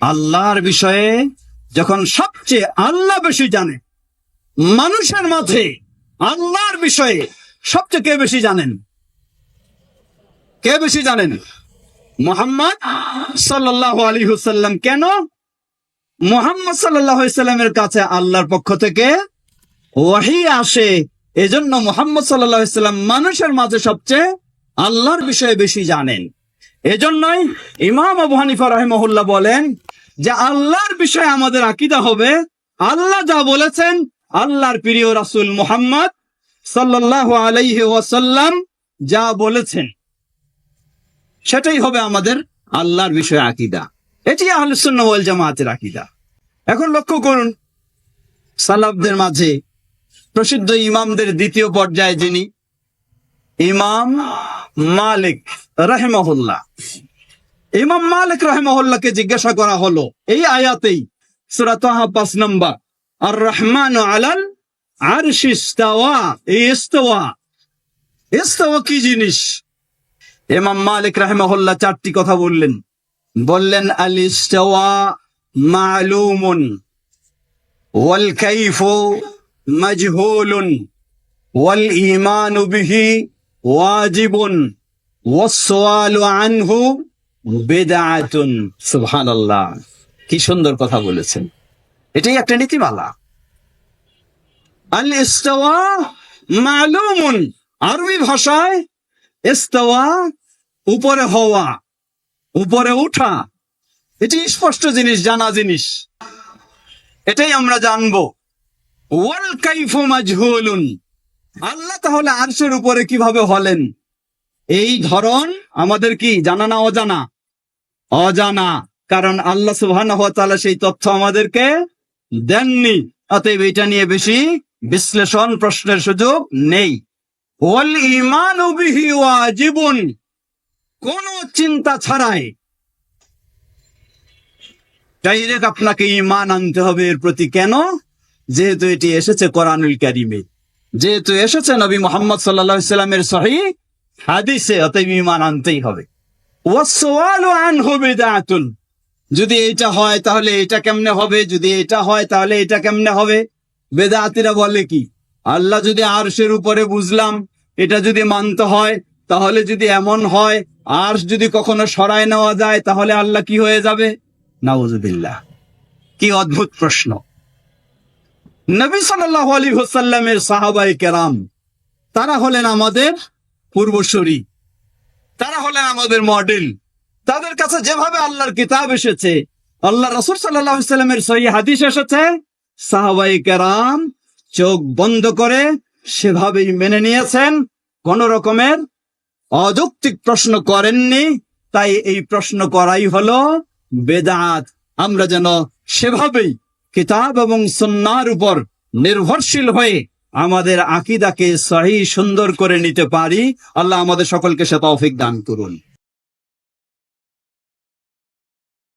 আল্লাহর বিষয়ে যখন সবচেয়ে আল্লাহ বেশি জানে, মানুষের মাঝে আল্লাহর বিষয়ে সবচেয়ে কে বেশি জানেন? কে বেশি জানেন? মোহাম্মদ সাল্লাহ আলী হুসাল্লাম কেন? মোহাম্মদ সাল্লাহ সাল্লামের কাছে আল্লাহর পক্ষ থেকে ওয়াহি আসে। এজন্য মোহাম্মদ সাল্লাহ মানুষের মাঝে সবচেয়ে আল্লাহর বিষয়ে বেশি জানেন। এজন্যই ইমাম আবু হানিফা রহমহুল্লাহ বলেন যে আল্লাহর বিষয়ে আমাদের আকিদা হবে, আল্লাহ যা বলেছেন, আল্লাহর প্রিয় রাসূল মুহাম্মদ সাল্লাল্লাহু আলাইহি ওয়াসাল্লাম যা বলেছেন। সেটাই হবে আমাদের আল্লাহর বিষয়ে আকিদা। এটি আহলে সুন্নাহ ওয়াল জামাতের আকিদা। এখন লক্ষ্য করুন, সালাফদের মাঝে প্রসিদ্ধ ইমামদের দ্বিতীয় পর্যায়ে যিনি, ইমাম মালিক রাহেমাহুল্লাহ। ইমাম মালিক রাহেমাহুল্লাহকে জিজ্ঞাসা করা হলো, এই আয়াতেই সূরা তাহা পাঁচ নম্বর আর রহমান আলাল আর কি জিনিস? ইমাম মালিক রাহেমাহুল্লাহ চারটি কথা বললেন। বললেন, আল ইস্তাওয়া মালুমুন, ওয়াল কাইফু মাজহুলুন, ওয়াল ঈমানু বিহি আনহু কি সুন্দর কথা বলেছেন। এটাই একটা নীতিমালা। আল মালুমুন। আরবি ভাষায় উপরে হওয়া, উপরে উঠা। এটি স্পষ্ট জিনিস, জানা জিনিস। এটাই আমরা জানব। ওয়াল কাইফু মাজহুলুন। আল্লাহ তাহলে আরশের উপরে কীভাবে হলেন? এই ধরন আমাদের কি, জানা না অজানা? অজানা, কারণ আল্লাহ তাআলা সেই তথ্য আমাদেরকে দেননি, অতএব এটা নিয়ে বেশি বিশ্লেষণ প্রশ্নের সুযোগ নেই। ওয়াল ঈমানু বিহি ওয়াজিবুন, কোন চিন্তা ছাড়াই। ডাইরেক্ট আপনাকে ইমান আনতে হবে এর প্রতি কেন? যেহেতু এটি এসেছে কোরআনুল কারিমে। যেহেতু এসেছে নবী মোহাম্মদ সাল্লাহ সাল্লামের সহি হাদিসে, অতএব ইমান আনতেই হবে। যদি এটা হয় তাহলে এটা কেমনে হবে? যদি এটা হয় তাহলে এটা কেমনে হবে? বেদাতিরা বলে কি, আল্লাহ যদি আরশের উপরে বুঝলাম, এটা যদি মানতে হয়, তাহলে যদি এমন হয়, আরশ যদি কখনো সরায় নেওয়া যায়, তাহলে আল্লাহ কি হয়ে যাবে? নাউজুবিল্লাহ। কি অদ্ভুত প্রশ্ন। নবী সাল্লাহ আলী হোসাল্লামের সাহাবাই কেরাম, তারা হলেন আমাদের পূর্বসরী, তারা হলেন আমাদের মডেল। তাদের কাছে যেভাবে আল্লাহর কিতাব এসেছে আল্লাহ রসুল সাল্লামের সহি হাদিস এসেছে সাহাবাই কেরাম চোখ বন্ধ করে সেভাবেই মেনে নিয়েছেন, কোন রকমের অযৌক্তিক প্রশ্ন করেননি, তাই এই প্রশ্ন করাই হলো বেদাত। আমরা যেন সেভাবেই কিতাব এবং সন্ন্যার উপর নির্ভরশীল হয়ে আমাদের আকিদাকে সহি সুন্দর করে নিতে পারি, আল্লাহ আমাদের সকলকে সে তৌফিক দান করুন।